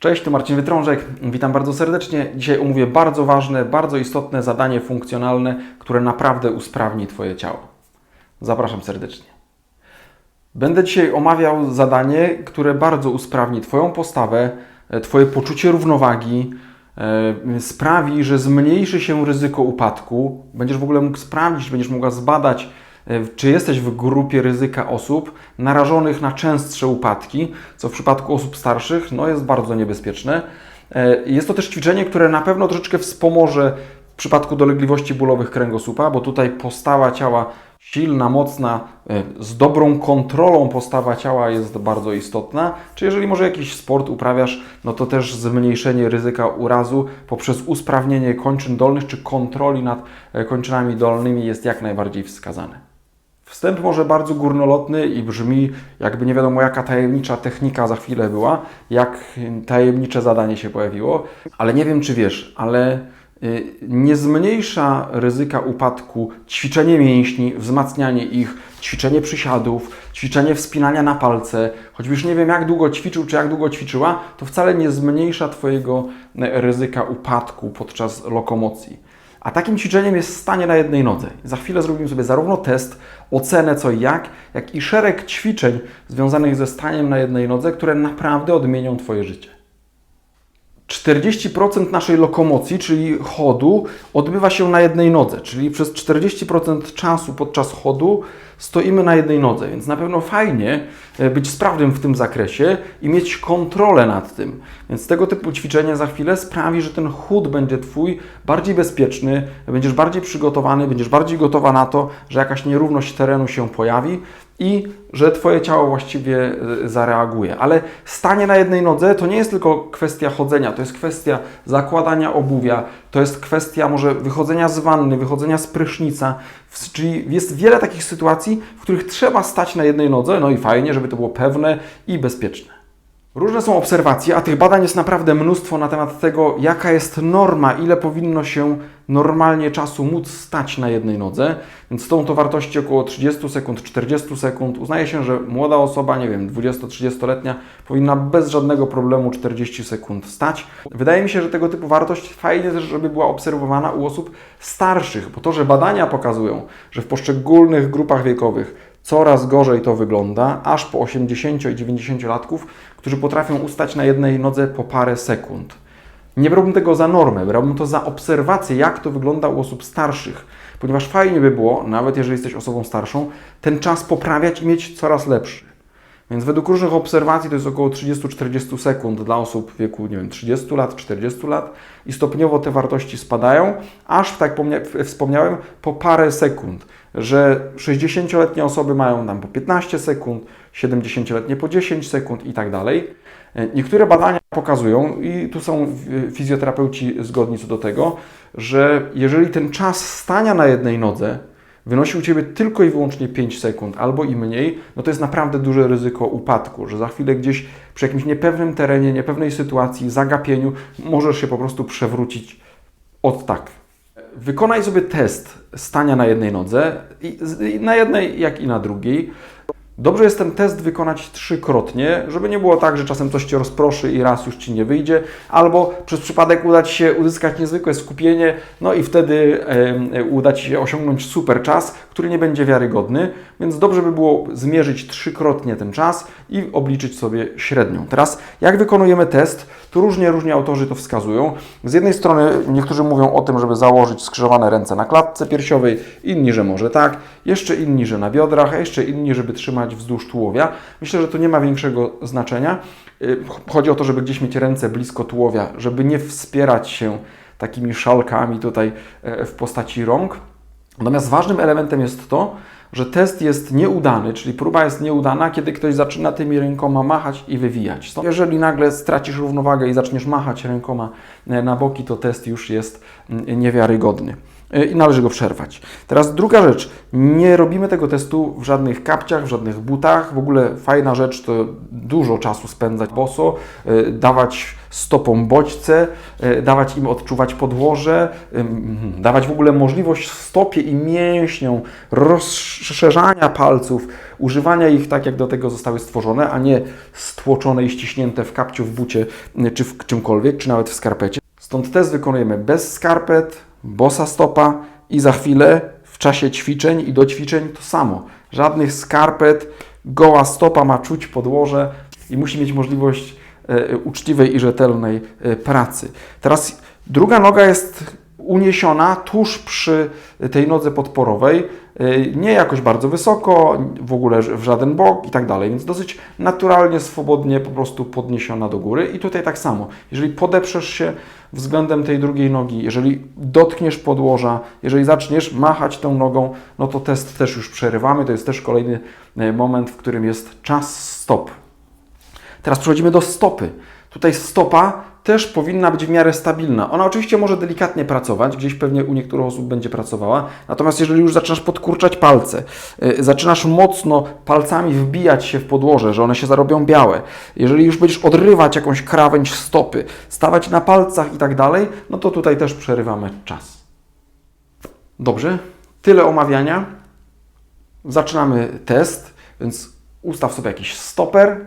Cześć, tu Marcin Wytrążek. Witam bardzo serdecznie. Dzisiaj omówię bardzo ważne, bardzo istotne zadanie funkcjonalne, które naprawdę usprawni Twoje ciało. Zapraszam serdecznie. Będę dzisiaj omawiał zadanie, które bardzo usprawni Twoją postawę, e, Twoje poczucie równowagi, e, sprawi, że zmniejszy się ryzyko upadku. Będziesz w ogóle mógł sprawdzić, będziesz mogła zbadać, czy jesteś w grupie ryzyka osób narażonych na częstsze upadki, co w przypadku osób starszych no, jest bardzo niebezpieczne. E, Jest to też ćwiczenie, które na pewno troszeczkę wspomoże w przypadku dolegliwości bólowych kręgosłupa, bo tutaj postawa ciała silna, mocna, e, z dobrą kontrolą postawa ciała jest bardzo istotna. Czy jeżeli może jakiś sport uprawiasz, no to też zmniejszenie ryzyka urazu poprzez usprawnienie kończyn dolnych czy kontroli nad e, kończynami dolnymi jest jak najbardziej wskazane. Wstęp może bardzo górnolotny i brzmi, jakby nie wiadomo jaka tajemnicza technika za chwilę była, jak tajemnicze zadanie się pojawiło, ale nie wiem czy wiesz, ale y, nie zmniejsza ryzyka upadku ćwiczenie mięśni, wzmacnianie ich, ćwiczenie przysiadów, ćwiczenie wspinania na palce, choćby już nie wiem jak długo ćwiczył czy jak długo ćwiczyła, to wcale nie zmniejsza Twojego e, ryzyka upadku podczas lokomocji. A takim ćwiczeniem jest stanie na jednej nodze. Za chwilę zrobimy sobie zarówno test, ocenę co i jak, jak i szereg ćwiczeń związanych ze staniem na jednej nodze, które naprawdę odmienią Twoje życie. 40% naszej lokomocji, czyli chodu, odbywa się na jednej nodze, czyli przez 40% czasu podczas chodu stoimy na jednej nodze, więc na pewno fajnie e, być sprawnym w tym zakresie i mieć kontrolę nad tym. Więc tego typu ćwiczenie za chwilę sprawi, że ten chód będzie Twój bardziej bezpieczny, będziesz bardziej przygotowany, będziesz bardziej gotowa na to, że jakaś nierówność terenu się pojawi i że Twoje ciało właściwie e, zareaguje. Ale stanie na jednej nodze to nie jest tylko kwestia chodzenia, to jest kwestia zakładania obuwia, to jest kwestia może wychodzenia z wanny, wychodzenia z prysznica, czyli jest wiele takich sytuacji, w których trzeba stać na jednej nodze, no i fajnie, żeby to było pewne i bezpieczne. Różne są obserwacje, a tych badań jest naprawdę mnóstwo na temat tego, jaka jest norma, ile powinno się normalnie czasu móc stać na jednej nodze. Więc są to wartości około 30 sekund, 40 sekund. Uznaje się, że młoda osoba, nie wiem, 20-30-letnia, powinna bez żadnego problemu 40 sekund stać. Wydaje mi się, że tego typu wartość fajnie też, żeby była obserwowana u osób starszych, bo to, że badania pokazują, że w poszczególnych grupach wiekowych coraz gorzej to wygląda, aż po 80 i 90 latków, którzy potrafią ustać na jednej nodze po parę sekund. Nie brałbym tego za normę, brałbym to za obserwację, jak to wygląda u osób starszych, ponieważ fajnie by było, nawet jeżeli jesteś osobą starszą, ten czas poprawiać i mieć coraz lepszy. Więc według różnych obserwacji to jest około 30-40 sekund dla osób w wieku, nie wiem, 30 lat, 40 lat i stopniowo te wartości spadają, aż, tak pomnia- wspomniałem, po parę sekund, że 60-letnie osoby mają tam po 15 sekund, 70-letnie po 10 sekund i tak dalej. E, Niektóre badania pokazują, i tu są fizjoterapeuci zgodni co do tego, że jeżeli ten czas stania na jednej nodze wynosi u Ciebie tylko i wyłącznie 5 sekund albo i mniej, no to jest naprawdę duże ryzyko upadku, że za chwilę gdzieś przy jakimś niepewnym terenie, niepewnej sytuacji, zagapieniu możesz się po prostu przewrócić od tak. Wykonaj sobie test stania na jednej nodze, i, na jednej jak i na drugiej. Dobrze jest ten test wykonać trzykrotnie, żeby nie było tak, że czasem coś Cię rozproszy i raz już Ci nie wyjdzie, albo przez przypadek uda Ci się uzyskać niezwykłe skupienie, no i wtedy e, uda Ci się osiągnąć super czas, który nie będzie wiarygodny, więc dobrze by było zmierzyć trzykrotnie ten czas i obliczyć sobie średnią. Teraz jak wykonujemy test, tu różnie, różnie autorzy to wskazują. Z jednej strony niektórzy mówią o tym, żeby założyć skrzyżowane ręce na klatce piersiowej, inni, że może tak, jeszcze inni, że na biodrach, a jeszcze inni, żeby trzymać wzdłuż tułowia. Myślę, że to nie ma większego znaczenia. Y, Chodzi o to, żeby gdzieś mieć ręce blisko tułowia, żeby nie wspierać się takimi szalkami tutaj e, w postaci rąk. Natomiast ważnym elementem jest to, że test jest nieudany, czyli próba jest nieudana, kiedy ktoś zaczyna tymi rękoma machać i wywijać. Jeżeli nagle stracisz równowagę i zaczniesz machać rękoma e, na boki, to test już jest mm, niewiarygodny. Y, i należy go przerwać. Teraz druga rzecz, nie robimy tego testu w żadnych kapciach, w żadnych butach. W ogóle fajna rzecz to dużo czasu spędzać boso, y, dawać stopom bodźce, y, dawać im odczuwać podłoże, ym, dawać w ogóle możliwość stopie i mięśniom rozszerzania palców, używania ich tak, jak do tego zostały stworzone, a nie stłoczone i ściśnięte w kapciu, w bucie czy w czymkolwiek, czy nawet w skarpecie. Stąd test wykonujemy bez skarpet, bosa stopa i za chwilę w czasie ćwiczeń i do ćwiczeń to samo. Żadnych skarpet, goła stopa ma czuć podłoże i musi mieć możliwość e, uczciwej i rzetelnej e, pracy. Teraz druga noga jest uniesiona tuż przy tej nodze podporowej, e, nie jakoś bardzo wysoko, w ogóle w żaden bok i tak dalej, więc dosyć naturalnie, swobodnie po prostu podniesiona do góry. I tutaj tak samo, jeżeli podeprzesz się względem tej drugiej nogi, jeżeli dotkniesz podłoża, jeżeli zaczniesz machać tą nogą, no to test też już przerywamy, to jest też kolejny e, moment, w którym jest czas stop. Teraz przechodzimy do stopy. Tutaj stopa też powinna być w miarę stabilna. Ona oczywiście może delikatnie pracować, gdzieś pewnie u niektórych osób będzie pracowała, natomiast jeżeli już zaczynasz podkurczać palce, yy, zaczynasz mocno palcami wbijać się w podłoże, że one się zarobią białe, jeżeli już będziesz odrywać jakąś krawędź stopy, stawać na palcach i tak dalej, no to tutaj też przerywamy czas. Dobrze, tyle omawiania. Zaczynamy test, więc ustaw sobie jakiś stoper,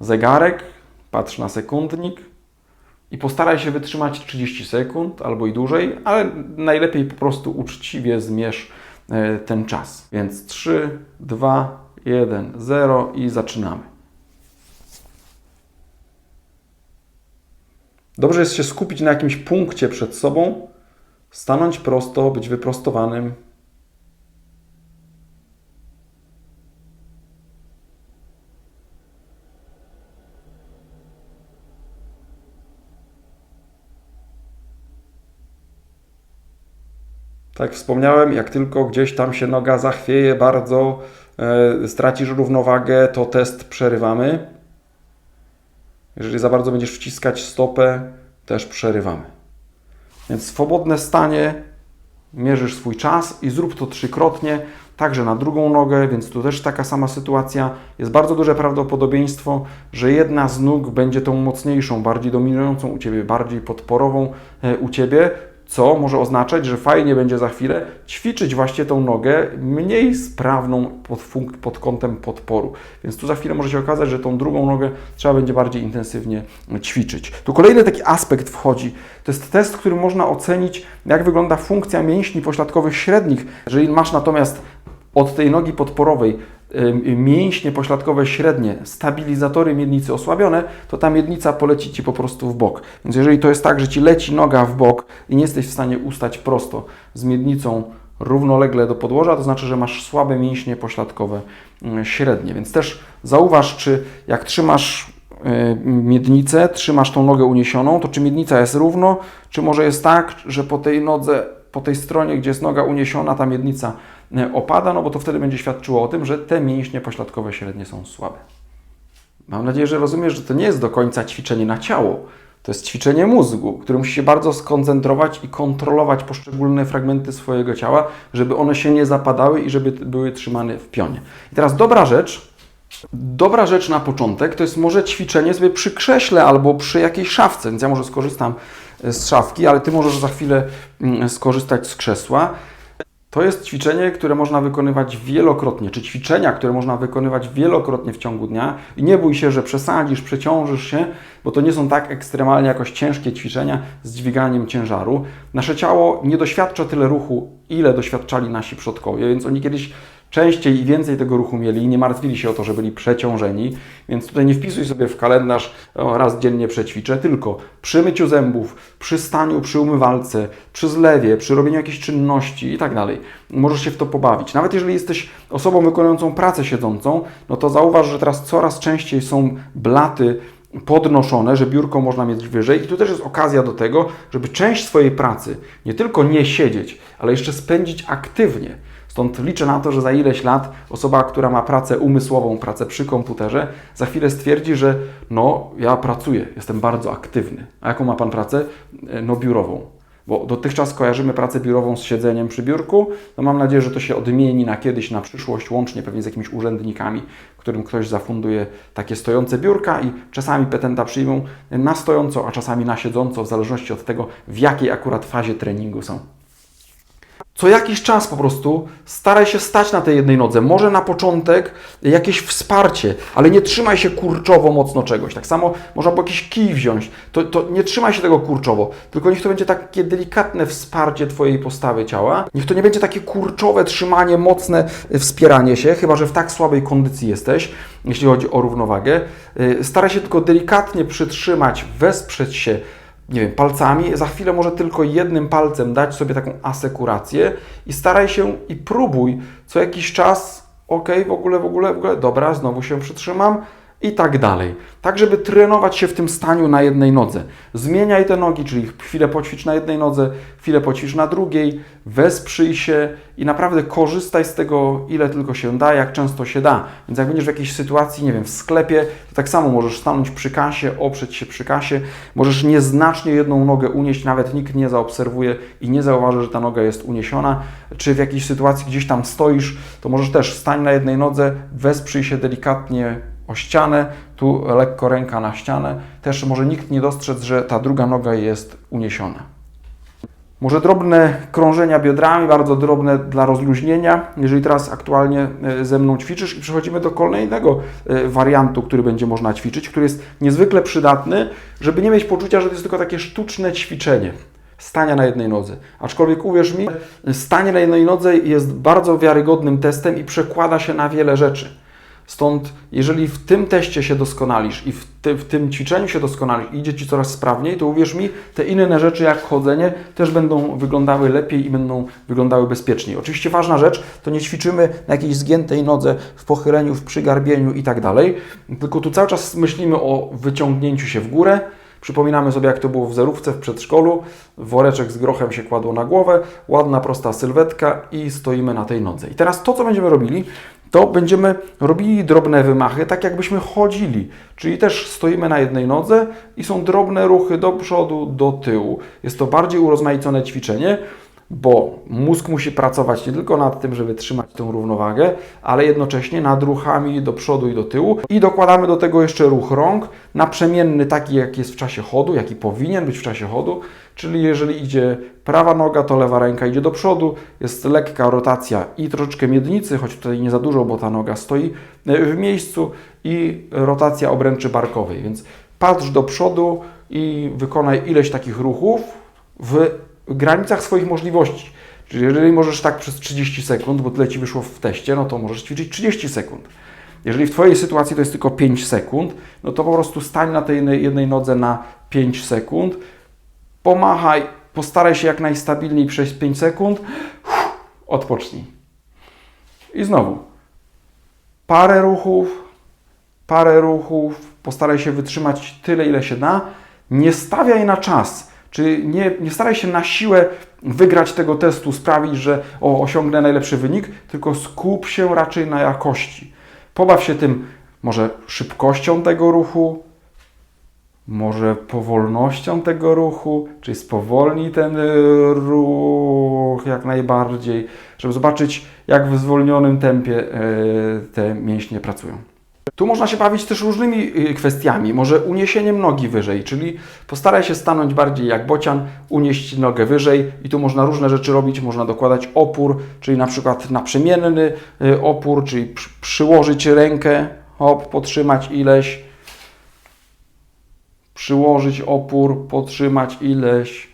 zegarek, patrz na sekundnik i postaraj się wytrzymać 30 sekund albo i dłużej, ale najlepiej po prostu uczciwie zmierz e, ten czas. Więc 3, 2, 1, 0 i zaczynamy. Dobrze jest się skupić na jakimś punkcie przed sobą, stanąć prosto, być wyprostowanym. Tak wspomniałem, jak tylko gdzieś tam się noga zachwieje bardzo, e, stracisz równowagę, to test przerywamy. Jeżeli za bardzo będziesz wciskać stopę, też przerywamy. Więc swobodne stanie, mierzysz swój czas i zrób to trzykrotnie, także na drugą nogę, więc tu też taka sama sytuacja. Jest bardzo duże prawdopodobieństwo, że jedna z nóg będzie tą mocniejszą, bardziej dominującą u Ciebie, bardziej podporową e, u Ciebie, co może oznaczać, że fajnie będzie za chwilę ćwiczyć właśnie tą nogę mniej sprawną pod, pod kątem podporu. Więc tu za chwilę może się okazać, że tą drugą nogę trzeba będzie bardziej intensywnie ćwiczyć. Tu kolejny taki aspekt wchodzi. To jest test, który można ocenić, jak wygląda funkcja mięśni pośladkowych średnich. Jeżeli masz natomiast od tej nogi podporowej mięśnie pośladkowe średnie, stabilizatory miednicy osłabione, to ta miednica poleci Ci po prostu w bok. Więc jeżeli to jest tak, że Ci leci noga w bok i nie jesteś w stanie ustać prosto z miednicą równolegle do podłoża, to znaczy, że masz słabe mięśnie pośladkowe średnie. Więc też zauważ, czy jak trzymasz miednicę, trzymasz tą nogę uniesioną, to czy miednica jest równo, czy może jest tak, że po tej nodze, po tej stronie, gdzie jest noga uniesiona, ta miednica opada, no bo to wtedy będzie świadczyło o tym, że te mięśnie pośladkowe średnie są słabe. Mam nadzieję, że rozumiesz, że to nie jest do końca ćwiczenie na ciało. To jest ćwiczenie mózgu, który musi się bardzo skoncentrować i kontrolować poszczególne fragmenty swojego ciała, żeby one się nie zapadały i żeby były trzymane w pionie. I teraz dobra rzecz, dobra rzecz na początek to jest może ćwiczenie sobie przy krześle albo przy jakiejś szafce. Więc ja może skorzystam z szafki, ale Ty możesz za chwilę mm, skorzystać z krzesła. To jest ćwiczenie, które można wykonywać wielokrotnie, czy ćwiczenia, które można wykonywać wielokrotnie w ciągu dnia. I nie bój się, że przesadzisz, przeciążysz się, bo to nie są tak ekstremalnie jakoś ciężkie ćwiczenia z dźwiganiem ciężaru. Nasze ciało nie doświadcza tyle ruchu, ile doświadczali nasi przodkowie, więc oni kiedyś częściej i więcej tego ruchu mieli i nie martwili się o to, że byli przeciążeni, więc tutaj nie wpisuj sobie w kalendarz raz dziennie przećwiczę, tylko przy myciu zębów, przy staniu, przy umywalce, przy zlewie, przy robieniu jakiejś czynności i tak dalej. Możesz się w to pobawić. Nawet jeżeli jesteś osobą wykonującą pracę siedzącą, no to zauważ, że teraz coraz częściej są blaty podnoszone, że biurko można mieć wyżej i tu też jest okazja do tego, żeby część swojej pracy nie tylko nie siedzieć, ale jeszcze spędzić aktywnie. Stąd liczę na to, że za ileś lat osoba, która ma pracę umysłową, pracę przy komputerze, za chwilę stwierdzi, że no, ja pracuję, jestem bardzo aktywny. A jaką ma Pan pracę? No, biurową. Bo dotychczas kojarzymy pracę biurową z siedzeniem przy biurku. No mam nadzieję, że to się odmieni na kiedyś, na przyszłość, łącznie pewnie z jakimiś urzędnikami, którym ktoś zafunduje takie stojące biurka i czasami petenta przyjmą na stojąco, a czasami na siedząco, w zależności od tego, w jakiej akurat fazie treningu są. Co jakiś czas po prostu staraj się stać na tej jednej nodze. Może na początek jakieś wsparcie, ale nie trzymaj się kurczowo mocno czegoś. Tak samo można było jakiś kij wziąć. To, to nie trzymaj się tego kurczowo, tylko niech to będzie takie delikatne wsparcie Twojej postawy ciała. Niech to nie będzie takie kurczowe trzymanie, mocne wspieranie się, chyba że w tak słabej kondycji jesteś, jeśli chodzi o równowagę. Y, Staraj się tylko delikatnie przytrzymać, wesprzeć się nie wiem, palcami, za chwilę może tylko jednym palcem dać sobie taką asekurację i staraj się i próbuj co jakiś czas, ok, w ogóle, w ogóle, w ogóle, dobra, znowu się przytrzymam i tak dalej. Tak, żeby trenować się w tym staniu na jednej nodze. Zmieniaj te nogi, czyli chwilę poćwicz na jednej nodze, chwilę poćwicz na drugiej, wesprzyj się i naprawdę korzystaj z tego, ile tylko się da, jak często się da. Więc jak będziesz w jakiejś sytuacji, nie wiem, w sklepie, to tak samo możesz stanąć przy kasie, oprzeć się przy kasie, możesz nieznacznie jedną nogę unieść, nawet nikt nie zaobserwuje i nie zauważy, że ta noga jest uniesiona. Czy w jakiejś sytuacji gdzieś tam stoisz, to możesz też stań na jednej nodze, wesprzyj się delikatnie o ścianę, tu lekko ręka na ścianę. Też może nikt nie dostrzec, że ta druga noga jest uniesiona. Może drobne krążenia biodrami, bardzo drobne dla rozluźnienia. Jeżeli teraz aktualnie e, ze mną ćwiczysz i przechodzimy do kolejnego e, wariantu, który będzie można ćwiczyć, który jest niezwykle przydatny, żeby nie mieć poczucia, że to jest tylko takie sztuczne ćwiczenie stania na jednej nodze. Aczkolwiek uwierz mi, stanie na jednej nodze jest bardzo wiarygodnym testem i przekłada się na wiele rzeczy. Stąd, jeżeli w tym teście się doskonalisz i w, ty, w tym ćwiczeniu się doskonalisz i idzie Ci coraz sprawniej, to uwierz mi, te inne rzeczy jak chodzenie też będą wyglądały lepiej i będą wyglądały bezpieczniej. Oczywiście ważna rzecz, to nie ćwiczymy na jakiejś zgiętej nodze, w pochyleniu, w przygarbieniu i tak dalej, tylko tu cały czas myślimy o wyciągnięciu się w górę, Przypominamy sobie, jak to było w zerówce w przedszkolu. Woreczek z grochem się kładło na głowę, ładna, prosta sylwetka i stoimy na tej nodze. I teraz to, co będziemy robili, to będziemy robili drobne wymachy, tak jakbyśmy chodzili. Czyli też stoimy na jednej nodze i są drobne ruchy do przodu, do tyłu. Jest to bardziej urozmaicone ćwiczenie, bo mózg musi pracować nie tylko nad tym, żeby trzymać tę równowagę, ale jednocześnie nad ruchami do przodu i do tyłu. I dokładamy do tego jeszcze ruch rąk, naprzemienny taki, jak jest w czasie chodu, jaki powinien być w czasie chodu, czyli jeżeli idzie prawa noga, to lewa ręka idzie do przodu, jest lekka rotacja i troszeczkę miednicy, choć tutaj nie za dużo, bo ta noga stoi w miejscu i rotacja obręczy barkowej, więc patrz do przodu i wykonaj ileś takich ruchów w granicach swoich możliwości. Czyli jeżeli możesz tak przez 30 sekund, bo tyle Ci wyszło w teście, no to możesz ćwiczyć 30 sekund. Jeżeli w Twojej sytuacji to jest tylko 5 sekund, no to po prostu stań na tej jednej, jednej nodze na 5 sekund, pomachaj, postaraj się jak najstabilniej przejść 5 sekund, odpocznij. I znowu, parę ruchów, parę ruchów, postaraj się wytrzymać tyle, ile się da, nie stawiaj na czas. Czyli nie, nie staraj się na siłę wygrać tego testu, sprawić, że o, osiągnę najlepszy wynik, tylko skup się raczej na jakości. Pobaw się tym może szybkością tego ruchu, może powolnością tego ruchu, czyli spowolnij ten ruch jak najbardziej, żeby zobaczyć, jak w zwolnionym tempie e, te mięśnie pracują. Tu można się bawić też różnymi y, kwestiami. Może uniesieniem nogi wyżej, czyli postaraj się stanąć bardziej jak bocian, unieść nogę wyżej i tu można różne rzeczy robić. Można dokładać opór, czyli na przykład naprzemienny opór, czyli przyłożyć rękę, hop, potrzymać ileś, przyłożyć opór, potrzymać ileś,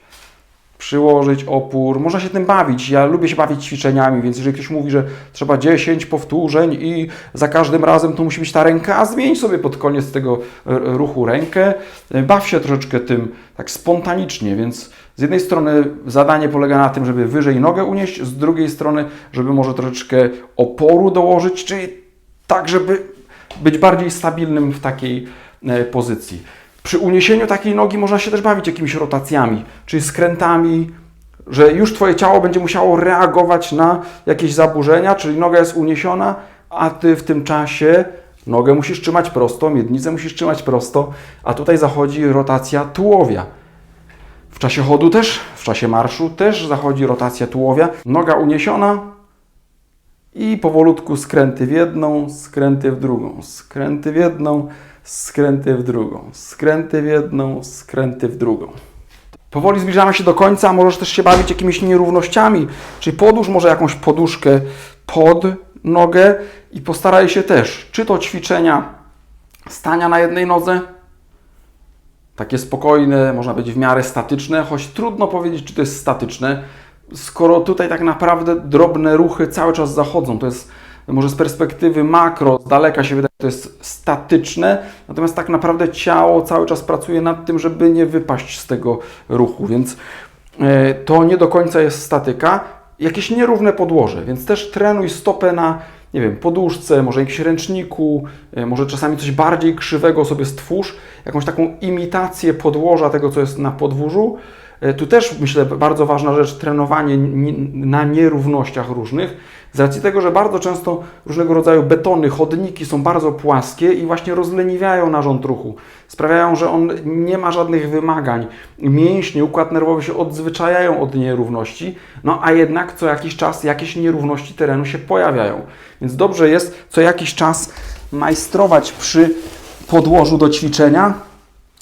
przyłożyć opór. Można się tym bawić. Ja lubię się bawić ćwiczeniami, więc jeżeli ktoś mówi, że trzeba 10 powtórzeń i za każdym razem to musi być ta ręka, a zmień sobie pod koniec tego ruchu rękę. Baw się troszeczkę tym tak spontanicznie, więc z jednej strony zadanie polega na tym, żeby wyżej nogę unieść, z drugiej strony, żeby może troszeczkę oporu dołożyć, czyli tak, żeby być bardziej stabilnym w takiej e, pozycji. Przy uniesieniu takiej nogi można się też bawić jakimiś rotacjami, czyli skrętami, że już Twoje ciało będzie musiało reagować na jakieś zaburzenia, czyli noga jest uniesiona, a Ty w tym czasie nogę musisz trzymać prosto, miednicę musisz trzymać prosto, a tutaj zachodzi rotacja tułowia. W czasie chodu też, w czasie marszu też zachodzi rotacja tułowia. Noga uniesiona i powolutku skręty w jedną, skręty w drugą, skręty w jedną, skręty w drugą, skręty w jedną, skręty w drugą. Powoli zbliżamy się do końca, możesz też się bawić jakimiś nierównościami, czyli podłóż może jakąś poduszkę pod nogę i postaraj się też, czy to ćwiczenia stania na jednej nodze, takie spokojne, można być w miarę statyczne, choć trudno powiedzieć, czy to jest statyczne, skoro tutaj tak naprawdę drobne ruchy cały czas zachodzą. To jest może z perspektywy makro, z daleka się wydaje, że to jest statyczne, natomiast tak naprawdę ciało cały czas pracuje nad tym, żeby nie wypaść z tego ruchu, więc e, to nie do końca jest statyka. Jakieś nierówne podłoże, więc też trenuj stopę na, nie wiem, poduszce, może jakimś ręczniku, e, może czasami coś bardziej krzywego sobie stwórz, jakąś taką imitację podłoża tego, co jest na podwórzu. E, Tu też myślę bardzo ważna rzecz, trenowanie ni- na nierównościach różnych, z racji tego, że bardzo często różnego rodzaju betony, chodniki są bardzo płaskie i właśnie rozleniwiają narząd ruchu. Sprawiają, że on nie ma żadnych wymagań. Mięśnie, układ nerwowy się odzwyczajają od nierówności, no a jednak co jakiś czas jakieś nierówności terenu się pojawiają. Więc dobrze jest co jakiś czas majstrować przy podłożu do ćwiczenia,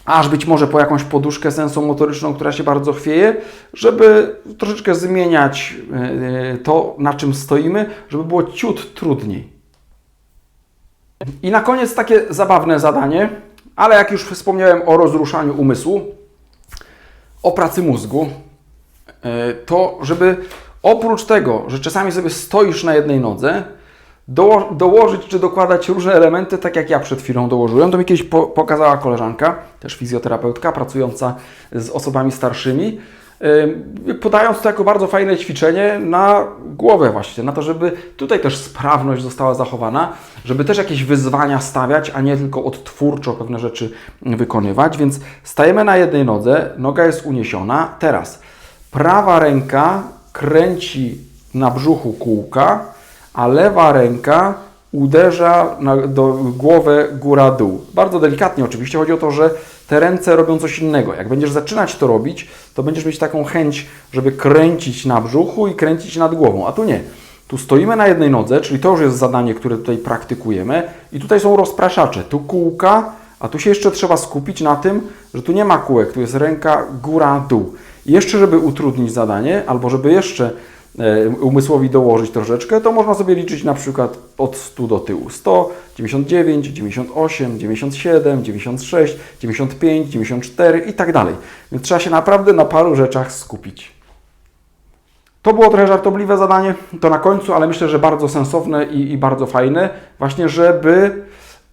aż być może po jakąś poduszkę sensomotoryczną, która się bardzo chwieje, żeby troszeczkę zmieniać e, to, na czym stoimy, żeby było ciut trudniej. I na koniec takie zabawne zadanie, ale jak już wspomniałem o rozruszaniu umysłu, o pracy mózgu, e, to żeby oprócz tego, że czasami sobie stoisz na jednej nodze, doło- dołożyć czy dokładać różne elementy, tak jak ja przed chwilą dołożyłem. To mi kiedyś po, pokazała koleżanka, też fizjoterapeutka, pracująca z osobami starszymi, yy, podając to jako bardzo fajne ćwiczenie na głowę właśnie, na to, żeby tutaj też sprawność została zachowana, żeby też jakieś wyzwania stawiać, a nie tylko odtwórczo pewne rzeczy wykonywać. Więc stajemy na jednej nodze, noga jest uniesiona. Teraz prawa ręka kręci na brzuchu kółka, a lewa ręka uderza na, do głowę góra-dół. Bardzo delikatnie oczywiście. Chodzi o to, że te ręce robią coś innego. Jak będziesz zaczynać to robić, to będziesz mieć taką chęć, żeby kręcić na brzuchu i kręcić nad głową. A tu nie. Tu stoimy na jednej nodze, czyli to już jest zadanie, które tutaj praktykujemy. I tutaj są rozpraszacze. Tu kółka, a tu się jeszcze trzeba skupić na tym, że tu nie ma kółek, tu jest ręka góra-dół. I jeszcze, żeby utrudnić zadanie, albo żeby jeszcze umysłowi dołożyć troszeczkę, to można sobie liczyć na przykład od 100 do tyłu. 100, 99, 98, 97, 96, 95, 94 i tak dalej. Więc trzeba się naprawdę na paru rzeczach skupić. To było trochę żartobliwe zadanie, to na końcu, ale myślę, że bardzo sensowne i, i bardzo fajne, właśnie żeby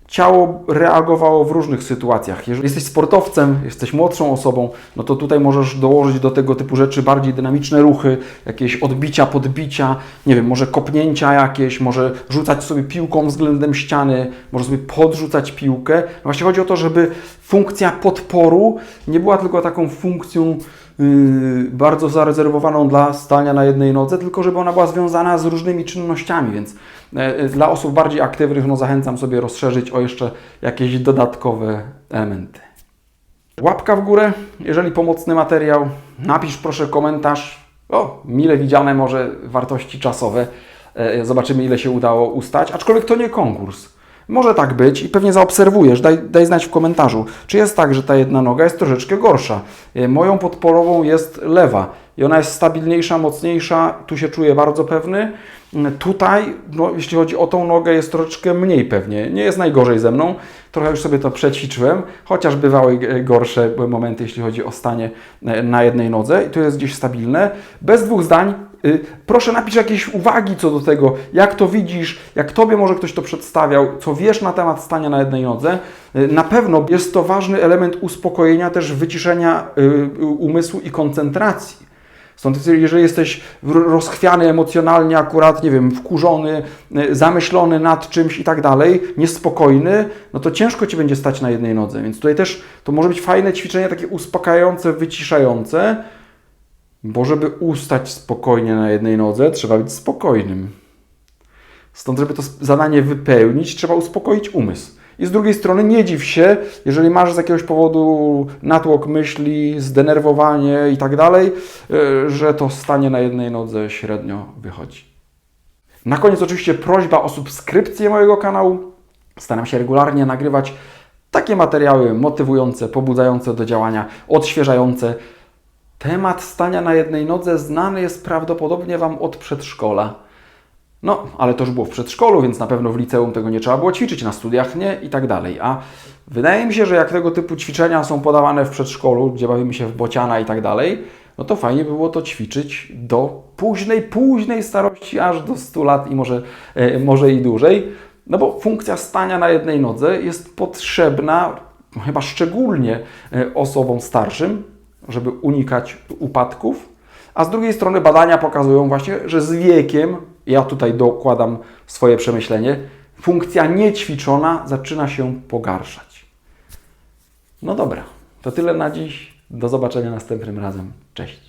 ciało reagowało w różnych sytuacjach. Jeżeli jesteś sportowcem, jesteś młodszą osobą, no to tutaj możesz dołożyć do tego typu rzeczy bardziej dynamiczne ruchy, jakieś odbicia, podbicia, nie wiem, może kopnięcia jakieś, może rzucać sobie piłką względem ściany, może sobie podrzucać piłkę. No właśnie chodzi o to, żeby funkcja podporu nie była tylko taką funkcją bardzo zarezerwowaną dla stania na jednej nodze, tylko żeby ona była związana z różnymi czynnościami, więc e, dla osób bardziej aktywnych no, zachęcam sobie rozszerzyć o jeszcze jakieś dodatkowe elementy. Łapka w górę, jeżeli pomocny materiał. Napisz proszę komentarz. O, mile widziane może wartości czasowe. E, Zobaczymy, ile się udało ustać. Aczkolwiek to nie konkurs. Może tak być i pewnie zaobserwujesz. Daj, daj znać w komentarzu, czy jest tak, że ta jedna noga jest troszeczkę gorsza. E, Moją podporową jest lewa i ona jest stabilniejsza, mocniejsza. Tu się czuję bardzo pewny. Tutaj, no, jeśli chodzi o tą nogę, jest troszeczkę mniej pewnie. Nie jest najgorzej ze mną. Trochę już sobie to przećwiczyłem, chociaż bywały e, gorsze momenty, jeśli chodzi o stanie e, na jednej nodze i to jest gdzieś stabilne. Bez dwóch zdań, y, proszę napisz jakieś uwagi co do tego, jak to widzisz, jak Tobie może ktoś to przedstawiał, co wiesz na temat stania na jednej nodze. Y, Na pewno jest to ważny element uspokojenia, też wyciszenia y, umysłu i koncentracji. Stąd jeżeli jesteś rozchwiany emocjonalnie, akurat, nie wiem, wkurzony, y, zamyślony nad czymś i tak dalej, niespokojny, no to ciężko Ci będzie stać na jednej nodze. Więc tutaj też to może być fajne ćwiczenie, takie uspokajające, wyciszające, bo żeby ustać spokojnie na jednej nodze, trzeba być spokojnym. Stąd, żeby to zadanie wypełnić, trzeba uspokoić umysł. I z drugiej strony nie dziw się, jeżeli masz z jakiegoś powodu natłok myśli, zdenerwowanie i tak dalej, y, że to stanie na jednej nodze średnio wychodzi. Na koniec oczywiście prośba o subskrypcję mojego kanału. Staram się regularnie nagrywać takie materiały motywujące, pobudzające do działania, odświeżające. Temat stania na jednej nodze znany jest prawdopodobnie Wam od przedszkola. No, ale to już było w przedszkolu, więc na pewno w liceum tego nie trzeba było ćwiczyć, na studiach nie i tak dalej. A wydaje mi się, że jak tego typu ćwiczenia są podawane w przedszkolu, gdzie bawimy się w bociana i tak dalej, no to fajnie by było to ćwiczyć do późnej, późnej starości, aż do 100 lat i może, e, może i dłużej. No bo funkcja stania na jednej nodze jest potrzebna no chyba szczególnie e, osobom starszym, żeby unikać upadków. A z drugiej strony badania pokazują właśnie, że z wiekiem, ja tutaj dokładam swoje przemyślenie, funkcja niećwiczona zaczyna się pogarszać. No dobra, to tyle na dziś. Do zobaczenia następnym razem. Cześć.